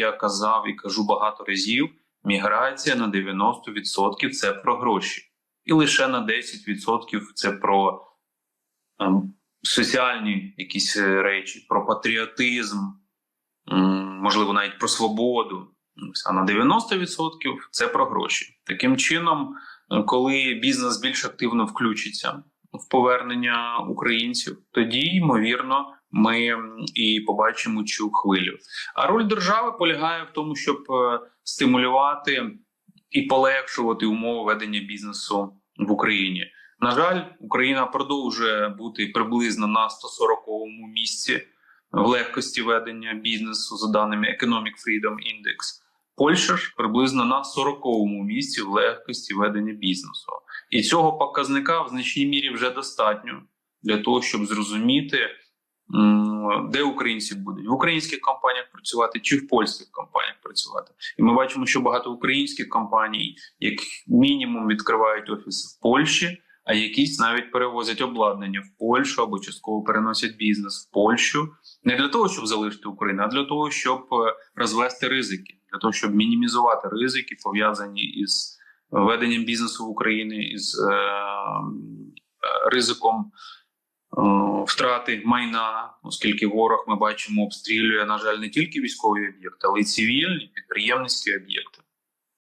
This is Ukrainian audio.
я казав і кажу багато разів, міграція на 90% це про гроші, і лише на 10% це про ем, соціальні якісь е, речі, про патріотизм, можливо, навіть про свободу. А на 90% це про гроші. Таким чином, е, коли бізнес більш активно включиться в повернення українців, тоді ймовірно ми і побачимо цю хвилю. А роль держави полягає в тому, щоб е, стимулювати і полегшувати умови ведення бізнесу в Україні. На жаль, Україна продовжує бути приблизно на 140-му місці в легкості ведення бізнесу за даними Economic Freedom Index. Польща ж приблизно на 40-му місці в легкості ведення бізнесу. І цього показника в значній мірі вже достатньо для того, щоб зрозуміти, де українці будуть? В українських компаніях працювати чи в польських компаніях працювати. І ми бачимо, що багато українських компаній, як мінімум, відкривають офіси в Польщі, а якісь навіть перевозять обладнання в Польщу або частково переносять бізнес в Польщу. Не для того, щоб залишити Україну, а для того, щоб е, розвести ризики, для того, щоб мінімізувати ризики, пов'язані із веденням бізнесу в Україні, із е, е, ризиком е, втрати майна, оскільки ворог ми бачимо обстрілює, на жаль, не тільки військові об'єкти, але й цивільні підприємницькі об'єкти.